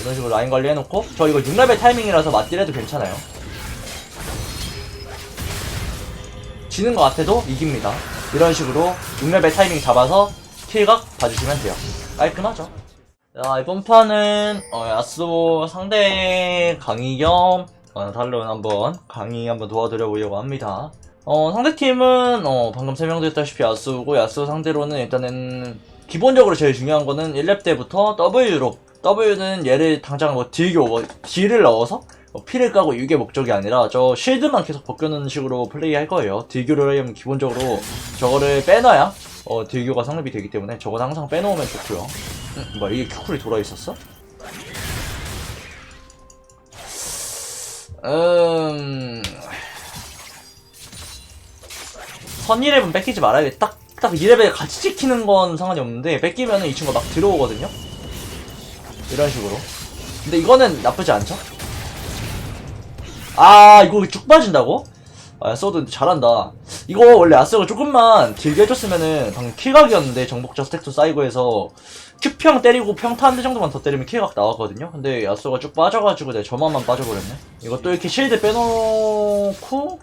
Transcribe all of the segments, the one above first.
이런 식으로 라인 관리 해놓고 저 이거 6레벨 타이밍이라서 맞딜해도 괜찮아요. 지는 것 같아도 이깁니다. 이런 식으로 6레벨 타이밍 잡아서 킬각 봐주시면 돼요. 깔끔하죠? 자 이번 판은 어, 야스오 상대 강의 겸 어, 달론 한번 강의 한번 도와드려 보려고 합니다. 어, 상대팀은 어, 방금 설명드렸다시피 야스오고 야스오 상대로는 일단은 기본적으로 제일 중요한 거는 1렙 때부터 W로 W는 얘를 당장 뭐 딜교 뭐 딜을 넣어서 뭐 피를 까고 이게 목적이 아니라 저 쉴드만 계속 벗겨놓는 식으로 플레이할 거예요 딜교를 하려면 기본적으로 저거를 빼놔야 어, 딜교가 성립이 되기 때문에 저건 항상 빼놓으면 좋고요 음, 뭐야 이게 큐쿨이 돌아 있었어? 음... 선 1렙은 뺏기지 말아야겠다. 딱, 딱 2렙에 같이 찍히는 건 상관이 없는데, 뺏기면은 이 친구가 막 들어오거든요? 이런 식으로. 근데 이거는 나쁘지 않죠? 아, 이거 쭉 빠진다고? 아, 야스오도 잘한다. 이거 원래 야스오가 조금만 길게 해줬으면은 방금 킬각이었는데, 정복자 스택도 쌓이고 해서, 큐평 때리고 평타 한 대 정도만 더 때리면 킬각 나왔거든요? 근데 야스오가 쭉 빠져가지고 내 저만만 빠져버렸네? 이것도 이렇게 실드 빼놓고,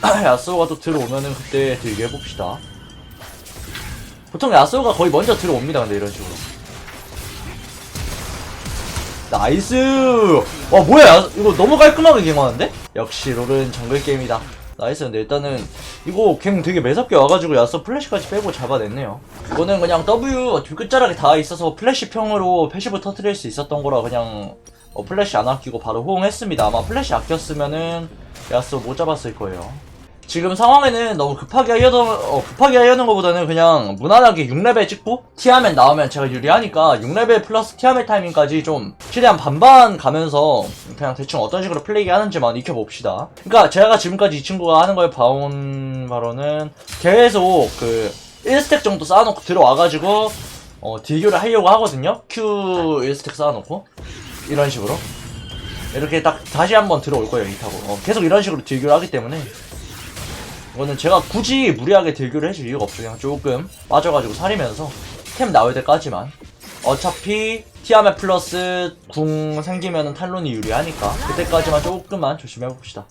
야스오가 또 들어오면은 그때 들게 해봅시다. 보통 야스오가 거의 먼저 들어옵니다, 근데 이런 식으로. 나이스! 와, 뭐야, 야, 이거 너무 깔끔하게 갱하는데? 역시 롤은 정글 게임이다. 나이스, 근데 일단은, 이거 갱 되게 매섭게 와가지고 야스오 플래시까지 빼고 잡아냈네요. 이거는 그냥 W 뒤 끝자락에 다 있어서 플래시 평으로 패시브 터트릴 수 있었던 거라 그냥, 어, 플래시 안 아끼고 바로 호응했습니다. 아마 플래시 아꼈으면은, 야스오 못 잡았을 거예요. 지금 상황에는 너무 급하게 하려던, 어, 급하게 하려는 것보다는 그냥 무난하게 6레벨 찍고 티하면 나오면 제가 유리하니까 6레벨 플러스 티하멜 타이밍까지 좀 최대한 반반 가면서 그냥 대충 어떤 식으로 플레이 하는지만 익혀봅시다. 그러니까 제가 지금까지 이 친구가 하는 걸 봐온 바로는 계속 그 1스택 정도 쌓아놓고 들어와가지고 어, 딜교를 하려고 하거든요. Q 1스택 쌓아놓고 이런 식으로 이렇게 딱 다시 한번 들어올 거예요 이 타고 어, 계속 이런 식으로 딜교를 하기 때문에 이거는 제가 굳이 무리하게 딜교를 해줄 이유가 없어요. 그냥 조금 빠져가지고 사리면서 템 나올 때까지만. 어차피 티아메 플러스 궁 생기면은 탈론이 유리하니까 그때까지만 조금만 조심해봅시다.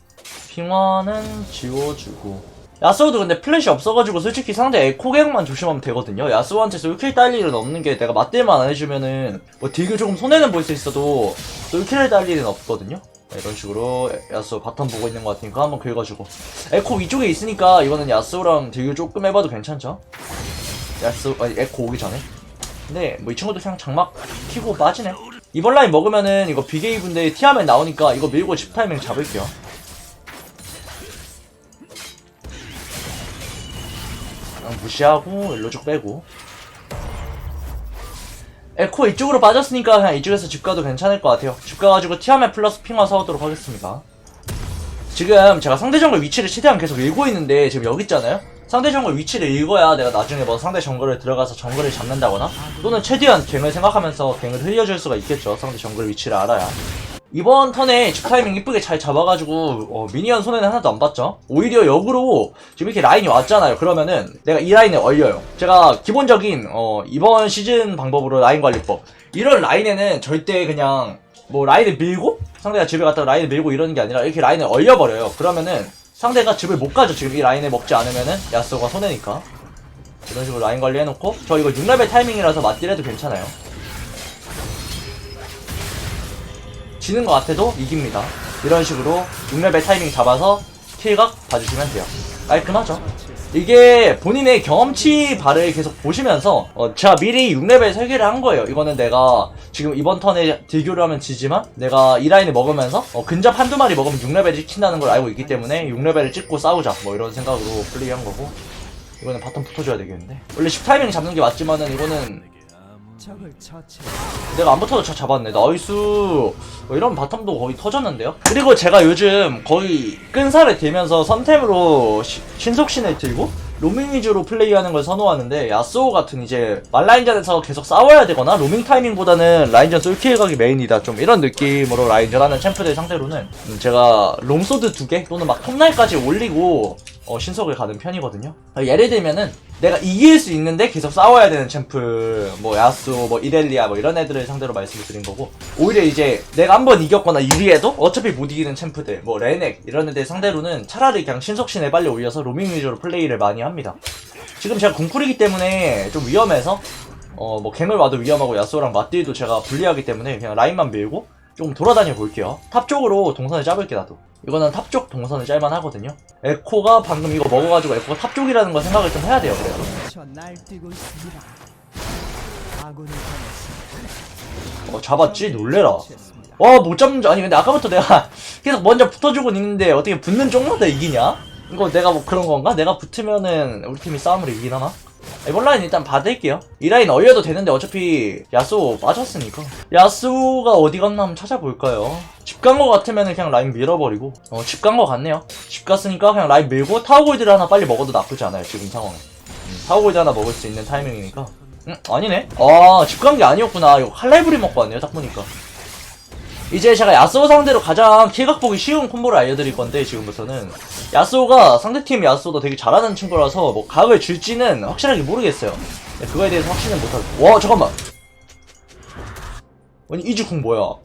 핑화는 지워주고. 야스오도 근데 플래시 없어가지고 솔직히 상대 에코갱만 조심하면 되거든요. 야스오한테 솔킬 딸 일은 없는 게 내가 맞대만 안 해주면은 뭐 딜교 조금 손해는 볼 수 있어도 솔킬을 딸 일은 없거든요. 네, 이런 식으로 야스오 바텀 보고 있는 것 같으니까 한번 긁어주고. 에코 위쪽에 있으니까 이거는 야스오랑 딜교 조금 해봐도 괜찮죠? 야스오 아니 에코 오기 전에. 근데 뭐 이 친구도 그냥 장막 키고 빠지네. 이번 라인 먹으면은 이거 비게이브인데 티하면 나오니까 이거 밀고 집 타이밍 잡을게요. 무시하고 일로 쭉 빼고 에코 이쪽으로 빠졌으니까 그냥 이쪽에서 집 가도 괜찮을 것 같아요. 집 가가지고 티아메 플러스 핑화 사오도록 하겠습니다. 지금 제가 상대 정글 위치를 최대한 계속 읽고 있는데 지금 여기 있잖아요? 상대 정글 위치를 읽어야 내가 나중에 뭐 상대 정글을 들어가서 정글을 잡는다거나 또는 최대한 갱을 생각하면서 갱을 흘려줄 수가 있겠죠. 상대 정글 위치를 알아야 이번 턴에 집 타이밍 이쁘게 잘 잡아가지고 어, 미니언 손해는 하나도 안 봤죠? 오히려 역으로 지금 이렇게 라인이 왔잖아요. 그러면은 내가 이 라인에 얼려요. 제가 기본적인 어, 이번 시즌 방법으로 라인 관리법. 이런 라인에는 절대 그냥 뭐 라인을 밀고 상대가 집에 갔다가 라인을 밀고 이러는 게 아니라 이렇게 라인을 얼려버려요. 그러면은 상대가 집을 못 가죠. 지금 이 라인에 먹지 않으면은 야스오가 손해니까. 이런 식으로 라인 관리 해놓고 저 이거 6레벨 타이밍이라서 맞딜 해도 괜찮아요 지는 것 같아도 이깁니다. 이런 식으로 6레벨 타이밍 잡아서 킬각 봐주시면 돼요. 깔끔하죠? 이게 본인의 경험치 바를 계속 보시면서 어, 제가 미리 6레벨 설계를 한 거예요. 이거는 내가 지금 이번 턴에 딜교를 하면 지지만 내가 이 라인을 먹으면서 어, 근접 한두 마리 먹으면 6레벨 찍힌다는 걸 알고 있기 때문에 6레벨을 찍고 싸우자 뭐 이런 생각으로 플레이한 거고 이거는 바텀 붙어줘야 되겠는데 원래 10 타이밍 잡는 게 맞지만은 이거는 내가 안 붙어도 잘 잡았네. 나이스. 뭐 이런 바텀도 거의 터졌는데요? 그리고 제가 요즘 거의 끈살을 들면서 선템으로 시- 신속신을 들고 로밍 위주로 플레이하는 걸 선호하는데 야스오 같은 이제 말라인전에서 계속 싸워야 되거나 로밍 타이밍보다는 라인전 솔킬 각이 메인이다 좀 이런 느낌으로 라인전 하는 챔프들 상대로는 음, 제가 롱소드 두 개 또는 막 톱날까지 올리고 어, 신속을 가는 편이거든요. 어, 예를 들면은 내가 이길 수 있는데 계속 싸워야 되는 챔프, 뭐 야수, 뭐 이렐리아, 뭐 이런 애들을 상대로 말씀을 드린 거고 오히려 이제 내가 한번 이겼거나 유리해도 어차피 못 이기는 챔프들, 뭐 레넥 이런 애들 상대로는 차라리 그냥 신속신에 빨리 올려서 로밍 위주로 플레이를 많이 합니다. 지금 제가 궁쿨이기 때문에 좀 위험해서 어 뭐 갱을 와도 위험하고 야수랑 맞딜도 제가 불리하기 때문에 그냥 라인만 밀고 좀 돌아다녀 볼게요. 탑 쪽으로 동선을 짜볼게 나도. 이거는 탑 쪽 동선을 짤만 하거든요. 에코가 방금 이거 먹어가지고 에코가 탑 쪽이라는 걸 생각을 좀 해야 돼요. 당했습니다. 어, 잡았지 놀래라. 했습니다. 와못 잡는 줄 아니 근데 아까부터 내가 계속 먼저 붙어주고 있는데 어떻게 붙는 쪽마다 이기냐? 이거 내가 뭐 그런 건가? 내가 붙으면은 우리 팀이 싸움을 이기나나 이번 라인 일단 받을게요. 이 라인 얼려도 되는데 어차피 야수 빠졌으니까. 야수가 어디 갔나 한번 찾아볼까요? 집 간 거 같으면 그냥 라인 밀어버리고. 어, 집 간 거 같네요. 집 갔으니까 그냥 라인 밀고 타워골드를 하나 빨리 먹어도 나쁘지 않아요, 지금 상황에. 음, 타워골드 하나 먹을 수 있는 타이밍이니까. 음, 아니네? 아, 집 간 게 아니었구나. 이거 칼날부리 먹고 왔네요, 딱 보니까. 이제 제가 야스오 상대로 가장 킬각 보기 쉬운 콤보를 알려드릴 건데 지금부터는. 야스오가 상대팀 야스오도 되게 잘하는 친구라서 뭐 각을 줄지는 확실하게 모르겠어요. 네, 그거에 대해서 확신은 못하고. 와 잠깐만. 아니 이주쿵 뭐야?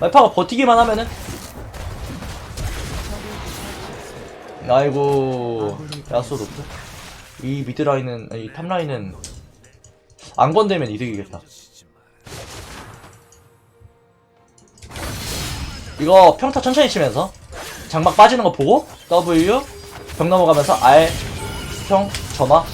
말파가 버티기만 하면은? 아이고 야스오 높고 이 미드라인은 이 탑라인은 안 건들면 이득이겠다 이거 평타 천천히 치면서 장막 빠지는 거 보고 W 병 넘어가면서 R 평 점화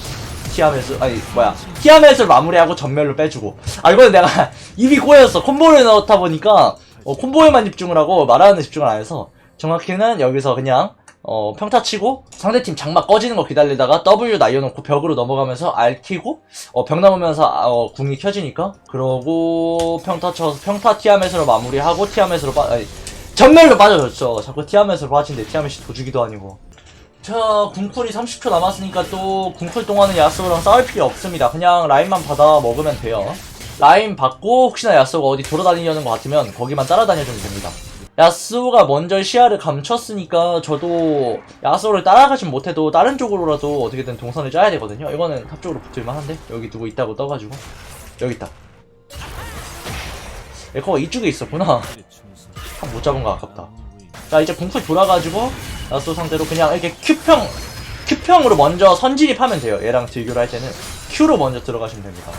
티아메스 아니 뭐야. 티아메스를 마무리하고 전멸로 빼주고. 아 이거는 내가 입이 꼬였어. 콤보를 넣다 보니까 어, 콤보에만 집중을 하고 말하는 집중을 안 해서 정확히는 여기서 그냥 어, 평타 치고 상대팀 장막 꺼지는 거 기다리다가 W 날려놓고 벽으로 넘어가면서 R 키고 어, 벽 넘으면서 아, 어, 궁이 켜지니까 그러고 평타 쳐서 평타 티아멧으로 마무리하고 티아멧으로 빠 아니, 전멸로 빠져줬죠. 자꾸 티아멧으로 빠진데 티아멧이 도주기도 아니고. 자 궁쿨이 30초 남았으니까 또 궁쿨 동안은 야스오랑 싸울 필요 없습니다. 그냥 라인만 받아 먹으면 돼요. 라인 받고 혹시나 야스오가 어디 돌아다니려는 것 같으면 거기만 따라다녀주면 됩니다. 야스오가 먼저 시야를 감췄으니까 저도 야스오를 따라가진 못해도 다른 쪽으로라도 어떻게든 동선을 짜야 되거든요. 이거는 탑 쪽으로 붙을만 한데. 여기 누구 있다고 떠가지고. 여기 있다. 에코가 이쪽에 있었구나. 탑못 잡은 거 아깝다. 자 이제 궁풀 돌아가지고 야스오 상대로 그냥 이렇게 Q평 Q평으로 먼저 선진입하면 돼요. 얘랑 딜교를 할 때는 Q로 먼저 들어가시면 됩니다.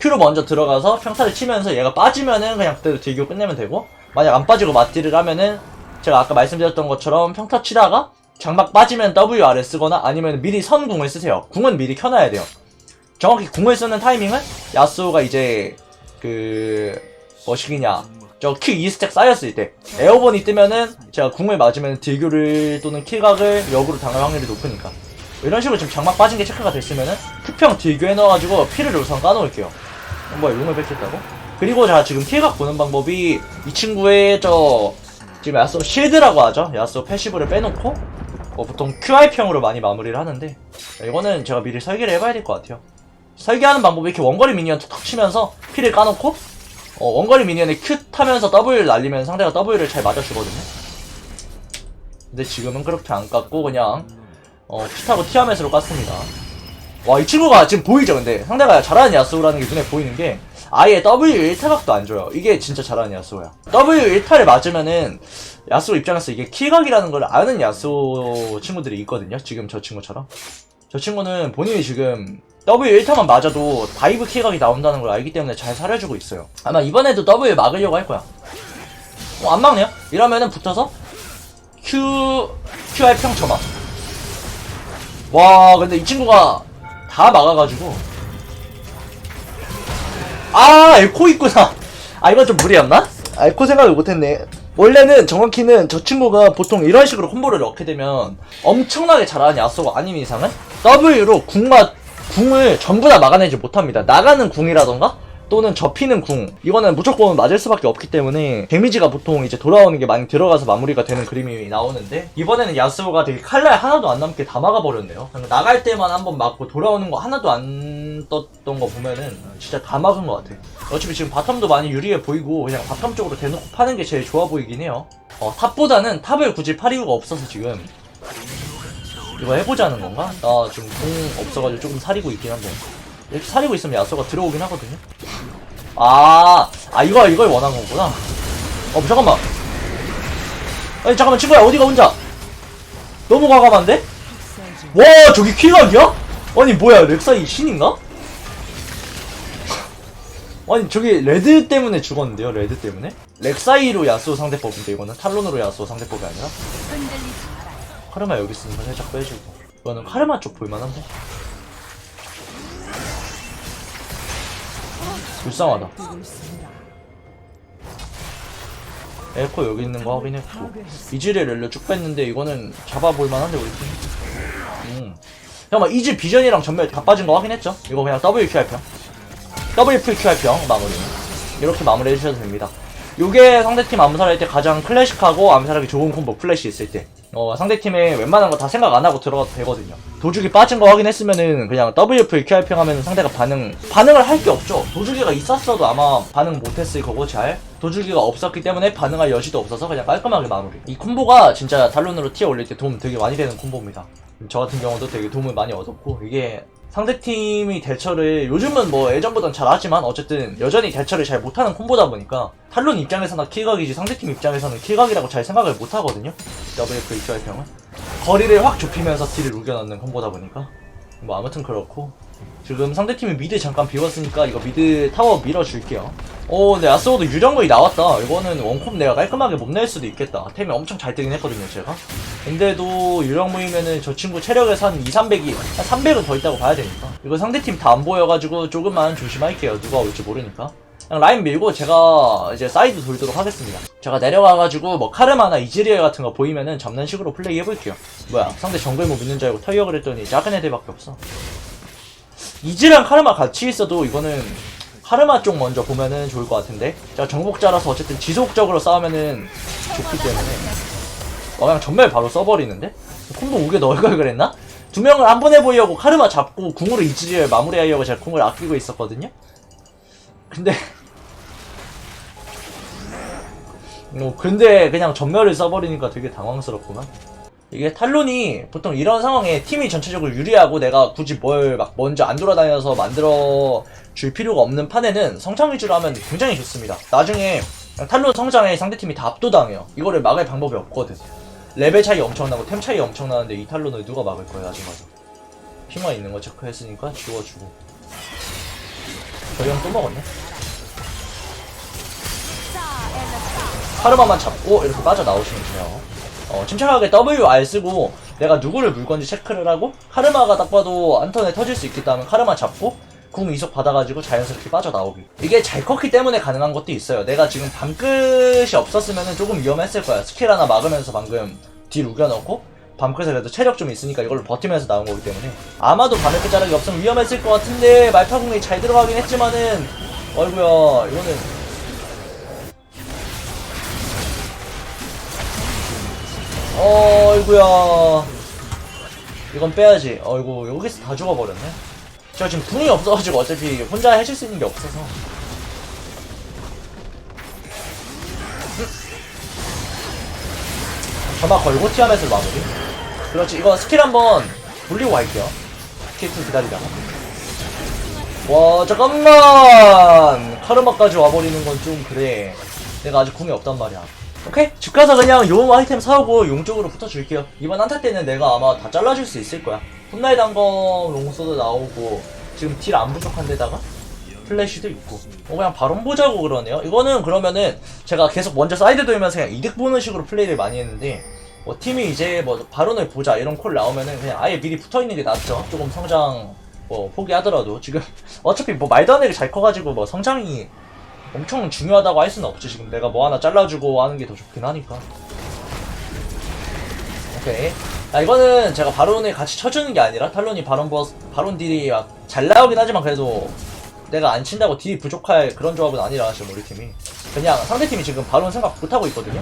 Q로 먼저 들어가서 평타를 치면서 얘가 빠지면은 그냥 그때도 딜교 끝내면 되고 만약 안 빠지고 맞딜을 하면은 제가 아까 말씀드렸던 것처럼 평타 치다가 장막 빠지면 WR을 쓰거나 아니면 미리 선궁을 쓰세요. 궁은 미리 켜놔야 돼요. 정확히 궁을 쓰는 타이밍은 야스오가 이제 그 뭐시기냐 저 Q 2스택 쌓였을 때 에어본이 뜨면은 제가 궁을 맞으면 딜교를 또는 킬각을 역으로 당할 확률이 높으니까 이런 식으로 지금 장막 빠진 게 체크가 됐으면은 큐평 딜교에 넣어가지고 피를 우선 까놓을게요. 어, 뭐야 용을 뺏겼다고? 그리고 자 지금 킬각 보는 방법이 이 친구의 저 지금 야스오 실드라고 하죠 야스오 패시브를 빼놓고 뭐 보통 QI평으로 많이 마무리를 하는데 이거는 제가 미리 설계를 해봐야 될 것 같아요 설계하는 방법이 이렇게 원거리 미니언 툭 치면서 피를 까놓고 어, 원거리 미니언에 Q 타면서 W를 날리면 상대가 W를 잘 맞아주거든요. 근데 지금은 그렇게 안 깠고 그냥 어, Q 타고 티아멧으로 깠습니다. 와 이 친구가 지금 보이죠? 근데 상대가 잘하는 야스오라는 게 눈에 보이는 게 아예 W 1타각도 안 줘요. 이게 진짜 잘하는 야스오야. W 1타를 맞으면은 야스오 입장에서 이게 킬각이라는 걸 아는 야스오 친구들이 있거든요. 지금 저 친구처럼 저 친구는 본인이 지금 W 1타만 맞아도 다이브 킬각이 나온다는 걸 알기 때문에 잘 살려주고 있어요. 아마 이번에도 W 막으려고 할 거야. 어, 안 막네요? 이러면은 붙어서 Q QR 평 점화. 와 근데 이 친구가 다 막아가지고. 아 에코 있구나. 아 이건 좀 무리였나? 아, 에코 생각을 못했네 원래는 정확히는 저 친구가 보통 이런 식으로 콤보를 넣게 되면 엄청나게 잘하는 야수가 아닌 이상은? W로 궁과 궁을 전부 다 막아내지 못합니다. 나가는 궁이라던가 또는 접히는 궁. 이거는 무조건 맞을 수밖에 없기 때문에 데미지가 보통 이제 돌아오는 게 많이 들어가서 마무리가 되는 그림이 나오는데 이번에는 야스오가 되게 칼날 하나도 안 남게 다 막아버렸네요. 그냥 나갈 때만 한번 맞고 돌아오는 거 하나도 안 떴던 거 보면은 진짜 다 막은 것 같아 어차피 지금 바텀도 많이 유리해 보이고 그냥 바텀 쪽으로 대놓고 파는 게 제일 좋아 보이긴 해요. 어, 탑보다는 탑을 굳이 팔 이유가 없어서 지금 이거 해보자는 건가? 나 지금 공 없어가지고 조금 사리고 있긴 한데 이렇게 사리고 있으면 야소가 들어오긴 하거든요 아, 아 이거 이걸 원한 거구나 어 잠깐만 아니 잠깐만 친구야 어디가 혼자 너무 과감한데? 와 저기 킬각이야? 아니 뭐야 렉사이 신인가? 아니 저기 레드 때문에 죽었는데요 레드 때문에? 렉사이로 야수 상대법인데 이거는 탈론으로 야수 상대법이 아니라 카르마 여기 있으니까 살짝 빼주고 이거는 카르마 쪽 볼만한데? 불쌍하다. 에코 여기 있는 거 확인했고 이질의 렐로 쭉 뺐는데 이거는 잡아볼만한데 우리 팀 음. 잠깐만 이질 비전이랑 전멸 다 빠진 거 확인했죠? 이거 그냥 WQR평 WQR평 마무리 이렇게 마무리 해주셔도 됩니다 요게 상대팀 암살할 때 가장 클래식하고 암살하기 좋은 콤보 플래시 있을 때 어, 상대팀에 웬만한 거 다 생각 안 하고 들어가도 되거든요. 도주기 빠진 거 확인했으면은 그냥 WF QR평 하면 상대가 반응, 반응을 할 게 없죠. 도주기가 있었어도 아마 반응 못했을 거고 잘. 도주기가 없었기 때문에 반응할 여지도 없어서 그냥 깔끔하게 마무리. 이 콤보가 진짜 탈론으로 티어 올릴 때 도움 되게 많이 되는 콤보입니다. 저 같은 경우도 되게 도움을 많이 얻었고, 이게 상대팀이 대처를 요즘은 뭐 예전보단 잘하지만 어쨌든 여전히 대처를 잘 못하는 콤보다 보니까 탈론 입장에서는 킬각이지 상대팀 입장에서는 킬각이라고 잘 생각을 못하거든요. WF 이큐알 평은 거리를 확 좁히면서 딜을 우겨넣는 콤보다 보니까. 뭐 아무튼 그렇고 지금 상대팀이 미드 잠깐 비웠으니까 이거 미드 타워 밀어줄게요. 오 근데 아스오도 유령물이 나왔다. 이거는 원콤 내가 깔끔하게 못 낼 수도 있겠다. 템이 엄청 잘 뜨긴 했거든요 제가. 근데도 유령물이면은 저 친구 체력에서 한 2, 300이 한 300은 더 있다고 봐야 되니까. 이거 상대팀 다 안 보여가지고 조금만 조심할게요. 누가 올지 모르니까. 그냥 라인 밀고 제가 이제 사이드 돌도록 하겠습니다. 제가 내려가가지고 뭐 카르마나 이즈리엘 같은 거 보이면은 잡는 식으로 플레이 해볼게요. 뭐야 상대 정글모 믿는 줄 알고 터이어 그랬더니 작은 애들밖에 없어 이즈랑 카르마 같이 있어도 이거는 카르마 쪽 먼저 보면은 좋을 것 같은데 제가 정복자라서 어쨌든 지속적으로 싸우면은 좋기 때문에 어 그냥 전멸 바로 써버리는데? 콤보 우게 넣을 걸 그랬나? 두 명을 한 번에 보이려고 카르마 잡고 궁으로 이즈리엘 마무리하려고 제가 궁을 아끼고 있었거든요? 근데 뭐 근데 그냥 전멸을 써버리니까 되게 당황스럽구만 이게 탈론이 보통 이런 상황에 팀이 전체적으로 유리하고 내가 굳이 뭘 막 먼저 안 돌아다녀서 만들어 줄 필요가 없는 판에는 성장 위주로 하면 굉장히 좋습니다. 나중에 탈론 성장에 상대팀이 다 압도당해요. 이거를 막을 방법이 없거든. 레벨 차이 엄청나고 템 차이 엄청나는데 이 탈론을 누가 막을 나중에 가서. 핑화 있는 거 체크했으니까 지워주고. 저희 형또 먹었네. 카르마만 잡고 이렇게 빠져나오시면 돼요. 어, 침착하게 WR 쓰고 내가 누구를 물 건지 체크를 하고 카르마가 딱 봐도 안턴에 터질 수 있겠다면 카르마 잡고 궁 이속 받아가지고 자연스럽게 빠져나오기. 이게 잘 컸기 때문에 가능한 것도 있어요. 내가 지금 밤끝이 없었으면 조금 위험했을 거야. 스킬 하나 막으면서 방금 딜 우겨넣고 밤끝에 그래도 체력 좀 있으니까 이걸로 버티면서 나온 거기 때문에. 아마도 밤의 끝자락이 없으면 위험했을 것 같은데 말파궁이 잘 들어가긴 했지만은 어이구야 이거는 어이구야. 이건 빼야지. 어이구 여기서 다 죽어버렸네. 제가 지금 궁이 없어가지고 어차피 혼자 해줄 수 있는 게 없어서. 점화 걸고 티하면서 마무리? 그렇지 이거 스킬 한번 돌리고 갈게요. 스킬 좀 기다리다가. 와 잠깐만! 카르마까지 와버리는 건 좀 그래. 내가 아직 궁이 없단 말이야 오케이? 집 가서 그냥 용 아이템 사오고 용 쪽으로 붙어줄게요. 이번 한타 때는 내가 아마 다 잘라줄 수 있을 거야. 혼날 단검 롱소도 나오고 지금 딜 안 부족한 데다가 플래시도 있고. 어 그냥 바론 보자고 그러네요. 이거는 그러면은 제가 계속 먼저 사이드 돌면서 그냥 이득 보는 식으로 플레이를 많이 했는데 뭐 팀이 이제 뭐 바론을 보자 이런 콜 나오면은 그냥 아예 미리 붙어있는 게 낫죠. 조금 성장 뭐 포기하더라도. 지금 어차피 뭐 말도 안 되게 잘 커가지고 뭐 성장이 엄청 중요하다고 할 수는 없지. 지금 내가 뭐 하나 잘라주고 하는 게 더 좋긴 하니까. 오케이. 아 이거는 제가 바론을 같이 쳐주는 게 아니라 탈론이 바론 버스 바론 딜이 막 잘 나오긴 하지만 그래도 내가 안 친다고 딜이 부족할 그런 조합은 아니라 지금 우리 팀이. 그냥 상대팀이 지금 바론 생각 못하고 있거든요.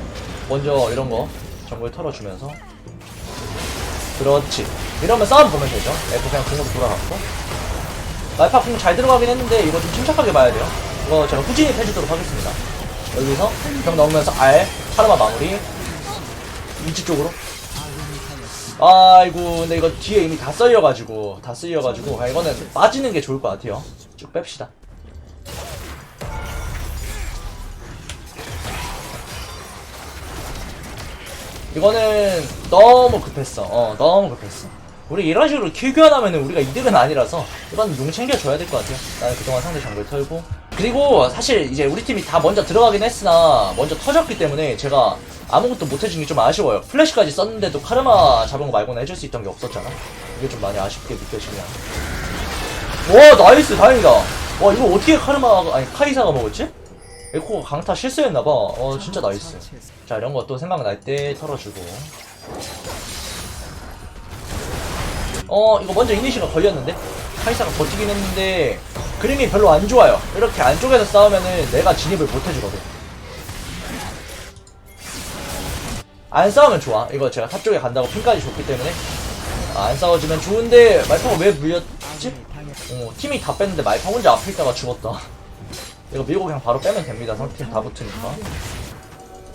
먼저 이런 거 정글 털어주면서. 그렇지. 이러면 싸움 보면 되죠. F 그냥 궁으로 돌아갔고. 말파 궁 잘 들어가긴 했는데 이거 좀 침착하게 봐야 돼요 이거 제가 후진이 해주도록 하겠습니다. 여기서 병 넣으면서 R 카르마 마무리. 위치 쪽으로. 아이고 근데 이거 뒤에 이미 다 썰려가지고 다 쓸려가지고 아, 이거는 빠지는 게 좋을 것 같아요. 쭉 뺍시다. 이거는 너무 급했어. 어 너무 급했어. 우리 이런 식으로 킬 교환하면은 우리가 이득은 아니라서 이건 용 챙겨줘야 될 것 같아요. 나는 그동안 상대 정글 털고 그리고 사실 이제 우리 팀이 다 먼저 들어가긴 했으나 먼저 터졌기 때문에 제가 아무것도 못 해준 게 좀 아쉬워요. 플래시까지 썼는데도 카르마 잡은 거 말고는 해줄 수 있던 게 없었잖아. 이게 좀 많이 아쉽게 느껴지네요. 와 나이스 다행이다. 와 이거 어떻게 카르마가 아니 카이사가 먹었지? 에코가 강타 실수했나봐. 어 진짜 나이스. 자 이런 것도 생각날 때 털어주고. 어 이거 먼저 이니시가 걸렸는데? 카이사가 버티긴 했는데 그림이 별로 안 좋아요. 이렇게 안쪽에서 싸우면은 내가 진입을 못 해주거든. 안 싸우면 좋아. 이거 제가 탑 쪽에 간다고 핀까지 줬기 때문에. 아, 안 싸워주면 좋은데 말파가 왜 물렸지? 어, 팀이 다 뺐는데 말파 혼자 앞에 있다가 죽었다. 이거 밀고 그냥 바로 빼면 됩니다. 상팀 다 붙으니까.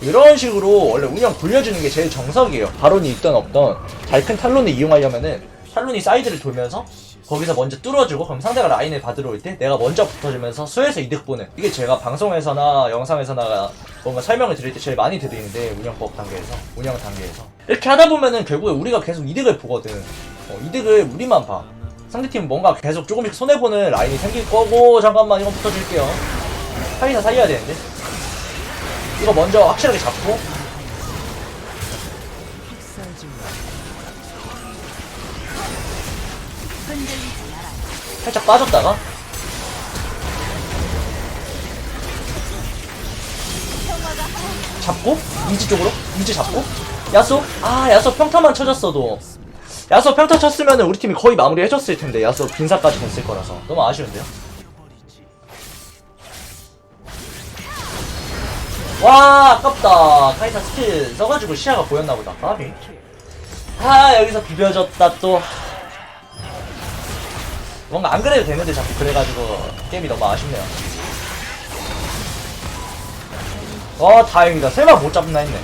이런 식으로 원래 운영 굴려주는 게 제일 정석이에요. 바론이 있던 없던. 잘 큰 탈론을 이용하려면은 탈론이 사이드를 돌면서 거기서 먼저 뚫어주고 그럼 상대가 라인을 받으러 올 때 내가 먼저 붙어주면서 수에서 이득 보는 이게 제가 방송에서나 영상에서나 뭔가 설명을 드릴 때 제일 많이 드리는데 운영법 단계에서 운영 단계에서. 이렇게 하다 보면은 결국에 우리가 계속 이득을 보거든. 어, 이득을 우리만 봐. 상대팀 뭔가 계속 조금씩 손해보는 라인이 생길 거고 잠깐만 이거 붙어줄게요. 카이사 살려야 되는데. 이거 먼저 확실하게 잡고. 학 살짝 빠졌다가? 잡고? 이지 쪽으로? 이지 잡고? 야수 아 야수 평타만 쳐졌어도. 야수 평타 쳤으면 우리 팀이 거의 마무리 해줬을 텐데 야수 빈사까지 됐을 거라서. 너무 아쉬운데요? 와 아깝다. 카이사 스킬 써가지고 시야가 보였나보다. 아 여기서 비벼졌다 또 뭔가 안 그래도 되는데 자꾸 그래가지고 게임이 너무 아쉽네요. 와 다행이다. 설마 못 잡나 했네.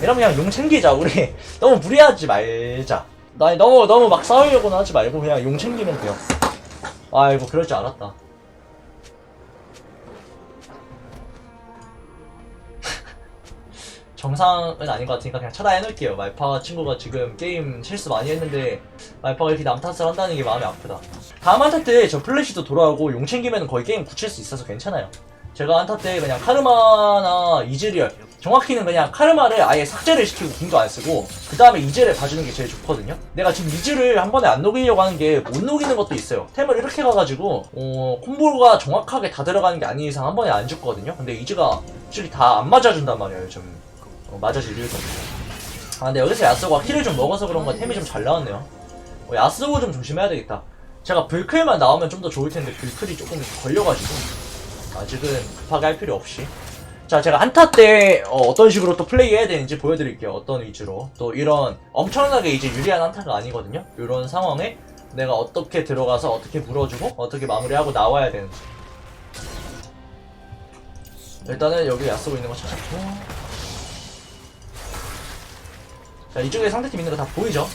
이러면 그냥 용 챙기자. 우리 너무 무리하지 말자. 나 너무 너무 막 싸우려고는 하지 말고 그냥 용 챙기면 돼요. 아이고 그럴 줄 알았다. 정상은 아닌 것 같으니까 그냥 차단해놓을게요. 말파 친구가 지금 게임 실수 많이 했는데 말파가 이렇게 남 탓을 한다는 게 마음이 아프다. 다음 한타 때 저 플래시도 돌아오고 용 챙기면 거의 게임 굳힐 수 있어서 괜찮아요. 제가 한타 때 그냥 카르마나 이즈리얼 정확히는 그냥 카르마를 아예 삭제를 시키고 궁도 안 쓰고 그 다음에 이즈를 봐주는 게 제일 좋거든요. 내가 지금 이즈를 한 번에 안 녹이려고 하는 게 못 녹이는 것도 있어요. 템을 이렇게 가가지고 어, 콤보가 정확하게 다 들어가는 게 아닌 이상 한 번에 안 죽거든요. 근데 이즈가 솔직히 다 안 맞아준단 말이에요. 요즘 어, 맞아질 이유가 없어. 아 근데 여기서 야스가 힐을 좀 먹어서 그런가 템이 좀 잘 나왔네요. 어, 야스고 좀 조심해야 되겠다. 제가 불클만 나오면 좀 더 좋을 텐데 불클이 조금 걸려가지고 아직은 급하게 할 필요 없이. 자, 제가 한타 때 어, 떤 식으로 또 플레이해야 되는지 보여드릴게요. 어떤 위주로. 또 이런 엄청나게 이제 유리한 한타가 아니거든요. 이런 상황에 내가 어떻게 들어가서 어떻게 물어주고 어떻게 마무리하고 나와야 되는지. 일단은 여기 야스고 있는 거 찾았고. 자, 이쪽에 상대팀 있는 거 다 보이죠?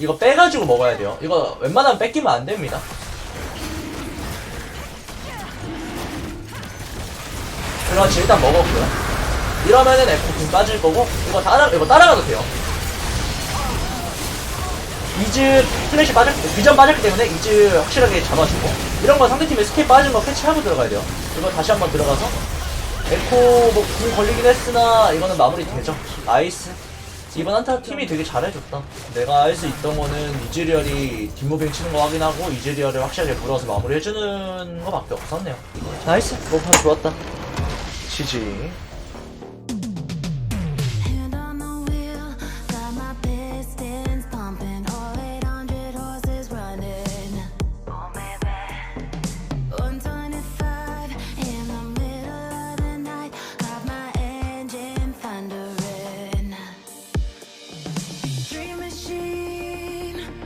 이거 빼가지고 먹어야 돼요. 이거 웬만하면 뺏기면 안 됩니다. 그렇지, 일단 먹었고요. 이러면은 F2 빠질 거고, 이거 따라, 이거 따라가도 돼요. 이즈 플래시 빠졌, 비전 빠졌기 때문에 이즈 확실하게 잡아주고, 이런 거 상대팀에 스킬 빠진 거 캐치하고 들어가야 돼요. 이거 다시 한번 들어가서, 에코 뭐궁 걸리긴 했으나 이거는 마무리 되죠. 나이스. 이번 한타 팀이 되게 잘해줬다. 내가 할수 있던 거는 이즈리얼이 뒷무빙 치는 거 확인하고 이즈리얼을 확실하게 물어서 마무리해주는 거밖에 없었네요. 나이스. 목판 좋았다. 지지.